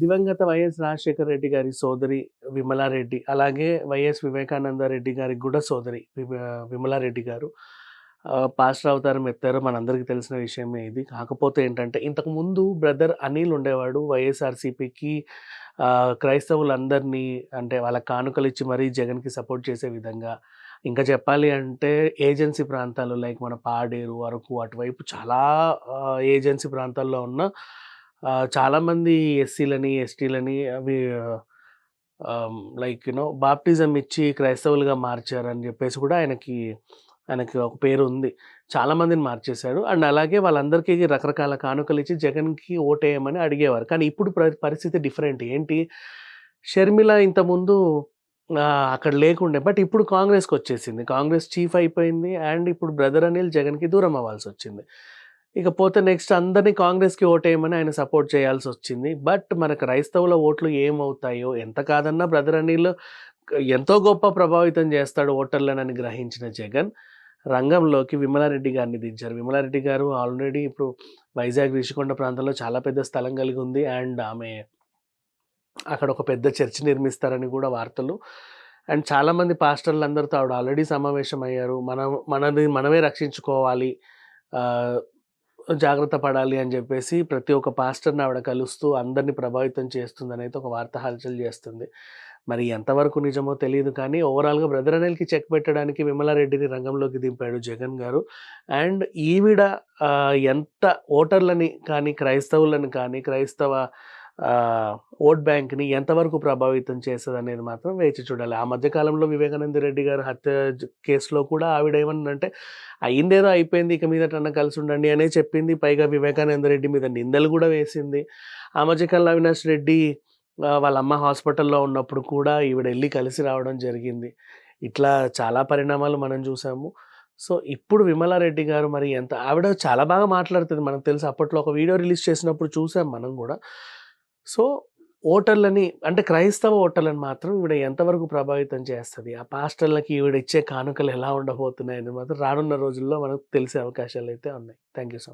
దివంగత వైఎస్ రాజశేఖర రెడ్డి గారి సోదరి విమలారెడ్డి అలాగే వైఎస్ వివేకానంద రెడ్డి గారి కూడా సోదరి విమలారెడ్డి గారు. పాస్టర్ అవతారం ఎత్తారు మనందరికీ తెలిసిన విషయమే ఇది. కాకపోతే ఏంటంటే ఇంతకు ముందు బ్రదర్ అనిల్ ఉండేవాడు వైఎస్ఆర్సీపీకి క్రైస్తవులందరినీ అంటే వాళ్ళ కానుకలు ఇచ్చి మరీ జగన్కి సపోర్ట్ చేసే విధంగా. ఇంకా చెప్పాలి అంటే ఏజెన్సీ ప్రాంతాలు లైక్ మన పాడేరు అరకు అటువైపు చాలా ఏజెన్సీ ప్రాంతాల్లో ఉన్న చాలామంది ఎస్సీలని ఎస్టీలని అవి లైక్ యూనో బాప్టిజం ఇచ్చి క్రైస్తవులుగా మార్చారని చెప్పేసి కూడా ఆయనకి ఆయనకి ఒక పేరు ఉంది. చాలామందిని మార్చేశాడు. అండ్ అలాగే వాళ్ళందరికీ రకరకాల కానుకలు ఇచ్చి జగన్కి ఓటేయమని అడిగేవారు. కానీ ఇప్పుడు ప్ర- పరిస్థితి డిఫరెంట్. ఏంటి? షర్మిల ఇంతకుముందు అక్కడ లేకుండే బట్ ఇప్పుడు కాంగ్రెస్కి వచ్చేసింది. కాంగ్రెస్ చీఫ్ అయిపోయింది. అండ్ ఇప్పుడు బ్రదర్ అనిల్ జగన్కి దూరం అవ్వాల్సి వచ్చింది. ఇకపోతే నెక్స్ట్ అందరినీ కాంగ్రెస్కి ఓటేయమని ఆయన సపోర్ట్ చేయాల్సి వచ్చింది బట్ మనకు క్రైస్తవుల ఓట్లు ఏమవుతాయో ఎంత కాదన్నా బ్రదర్ అనిల్ ఎంతో గొప్ప ప్రభావితం చేస్తాడు ఓటర్లనని గ్రహించిన జగన్ రంగంలోకి విమలారెడ్డి గారిని దించారు. విమలారెడ్డి గారు ఆల్రెడీ ఇప్పుడు వైజాగ్ రిషికొండ ప్రాంతంలో చాలా పెద్ద స్థలం కలిగి ఉంది అండ్ ఆమె అక్కడ ఒక పెద్ద చర్చ్ నిర్మిస్తారని కూడా వార్తలు. అండ్ చాలామంది పాస్టర్లు అందరితో ఆవిడ ఆల్రెడీ సమావేశం అయ్యారు మనం మనది మనమే రక్షించుకోవాలి. జాగ్రత్త పడాలి అని చెప్పేసి ప్రతి ఒక్క పాస్టర్ని ఆవిడ కలుస్తూ అందరినీ ప్రభావితం చేస్తుందని అయితే ఒక వార్త హల్చల్ చేస్తుంది. మరి ఎంతవరకు నిజమో తెలియదు కానీ ఓవరాల్గా బ్రదర్ అనిల్కి చెక్ పెట్టడానికి విమలారెడ్డిని రంగంలోకి దింపాడు జగన్ గారు. అండ్ ఈవిడ ఎంత ఓటర్లని కానీ క్రైస్తవులను కానీ క్రైస్తవ ఓట్ బ్యాంక్ని ఎంతవరకు ప్రభావితం చేస్తుంది అనేది మాత్రం వేచి చూడాలి. ఆ మధ్యకాలంలో వివేకానంద రెడ్డి గారు హత్య కేసులో కూడా ఆవిడ ఏమన్నంటే అయిందేదో అయిపోయింది ఇక మీదటన్నా కలిసి ఉండండి అనే చెప్పింది. పైగా వివేకానంద రెడ్డి మీద నిందలు కూడా వేసింది. ఆ మధ్యకాలంలో అవినాష్ రెడ్డి వాళ్ళ అమ్మ హాస్పిటల్లో ఉన్నప్పుడు కూడా ఈవిడ వెళ్ళి కలిసి రావడం జరిగింది. ఇట్లా చాలా పరిణామాలు మనం చూసాము. సో ఇప్పుడు విమలారెడ్డి గారు మరి ఎంత ఆవిడ చాలా బాగా మాట్లాడుతుంది. మనకు తెలుసు అప్పట్లో ఒక వీడియో రిలీజ్ చేసినప్పుడు చూసాం మనం కూడా. సో ఓటర్లని అంటే క్రైస్తవ ఓటర్లను మాత్రం ఈవిడ ఎంతవరకు ప్రభావితం చేస్తుంది? ఆ పాస్టర్లకి ఈవిడ ఇచ్చే కానుకలు ఎలా ఉండబోతున్నాయని అని మాత్రం రానున్న రోజుల్లో మనకు తెలిసే అవకాశాలు అయితే ఉన్నాయి. Thank you so much